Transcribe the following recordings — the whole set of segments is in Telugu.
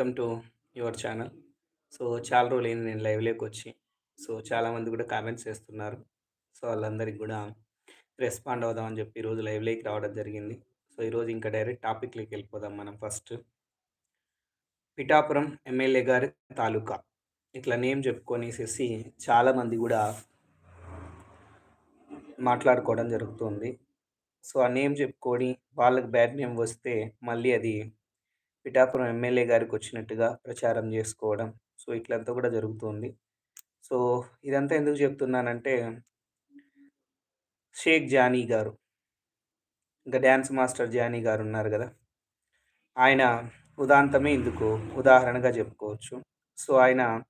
Welcome to your channel. So, చాలా రోజులైంది నేను లైవ్‌లోకొచ్చి. సో, చాలామంది కూడా కామెంట్స్ చేస్తున్నారు. సో, వాళ్ళందరికి కూడా రెస్పాండ్ అవుదామని చెప్పి ఈరోజు లైవ్‌లోకి రావడం జరిగింది. సో, ఈరోజు ఇంకా డైరెక్ట్ టాపిక్‌లోకి వెళ్ళిపోదాం మనం ఫస్ట్. పిఠాపురం ఎమ్మెల్యే గారి తాలూకా. ఇట్లా నేమ్ చెప్పుకొనేసేసి చాలామంది కూడా మాట్లాడుకోవడం జరుగుతుంది. సో, ఆ నేమ్ చెప్పుకొని వాళ్ళకి బ్యాడ్ నేమ్ వస్తే మళ్ళీ అది పిఠాపురం ఎమ్మెల్యే గారికి వచ్చినట్టుగా ప్రచారం చేసుకోవడం. సో, ఇట్లంతా కూడా జరుగుతుంది. సో, ఇదంతా ఎందుకు చెప్తున్నానంటే షేక్ జానీ గారు. ఇంకా డ్యాన్స్ మాస్టర్ జానీ గారు ఉన్నారు కదా ఆయన ఉదాంతమే ఇందుకు ఉదాహరణగా చెప్పుకోవచ్చు. సో, ఆయన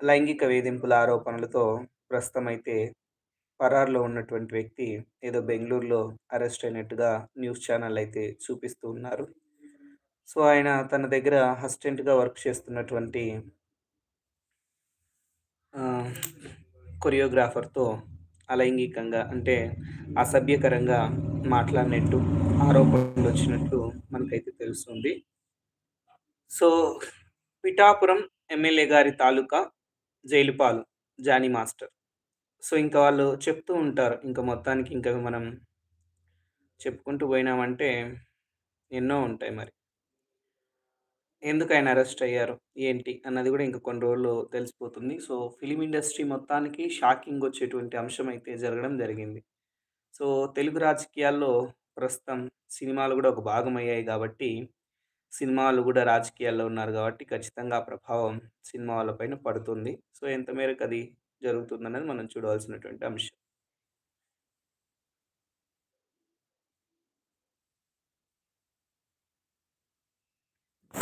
లైంగిక వేధింపుల ఆరోపణలతో ప్రస్తుతమైతే పరారులో ఉన్నటువంటి వ్యక్తి ఏదో బెంగళూరులో అరెస్ట్ అయినట్టుగా న్యూస్ ఛానల్ అయితే చూపిస్తూ ఉన్నారు. సో, ఆయన తన దగ్గర అసిస్టెంట్‌గా వర్క్ చేస్తున్నటువంటి కొరియోగ్రాఫర్‌తో అలైంగికంగా అంటే అసభ్యకరంగా మాట్లాడినట్టు ఆరోపణలు వచ్చినట్టు మనకైతే తెలుస్తుంది. సో, పిఠాపురం ఎమ్మెల్యే గారి తాలూకా జైలుపాలు జానీ మాస్టర్. సో, ఇంకా వాళ్ళు చెప్తూ ఉంటారు. ఇంకా మొత్తానికి ఇంకా మనం చెప్పుకుంటూ పోయినామంటే ఎన్నో ఉంటాయి మరి. ఎందుకాయన అరెస్ట్ అయ్యారు? ఏంటి? అన్నది కూడా ఇంకా కొన్ని రోజుల్లో తెలిసిపోతుంది. సో, ఫిలిం ఇండస్ట్రీ మొత్తానికి షాకింగ్ వచ్చేటువంటి అంశం అయితే జరగడం జరిగింది. సో, తెలుగు రాజకీయాల్లో ప్రస్తుతం సినిమాలు కూడా ఒక భాగం అయ్యాయి కాబట్టి, సినిమాలు కూడా రాజకీయాల్లో ఉన్నారు కాబట్టి ఖచ్చితంగా ఆ ప్రభావం సినిమాలపైన పడుతుంది. సో, ఎంత మేరకు అది జరుగుతుందన్నది మనం చూడవలసినటువంటి అంశం.